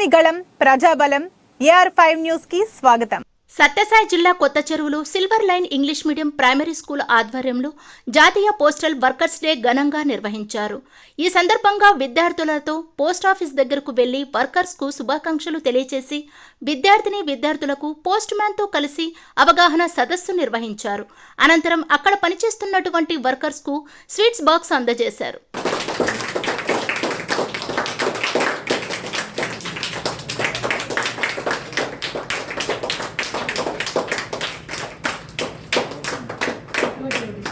ప్రజని ప్రజాబలం AR five న్యూస్కి స్వాగతం. సత్యసాయి జిల్లా కొత్త చెరువులు silver line English medium primary school ఆధ్వర్యంలో జాతీయ పోస్టల్ వర్కర్స్ డే ఘనంగా నిర్వహించారు. ఈ సందర్భంగా విద్యార్థులతో పోస్ట్ ఆఫీస్ దగ్గరకు వెళ్ళి వర్కర్స్కు శుభాకాంక్షలు తెలియజేసి విద్యార్థిని విద్యార్థులకు పోస్ట్ మ్యాన్తో కలిసి అవగాహన సదస్సు నిర్వహించారు. అనంతరం అక్కడ పనిచేస్తున్నటువంటి వర్కర్స్కు స్వీట్స్ బాక్స్ అందజేశారు. video.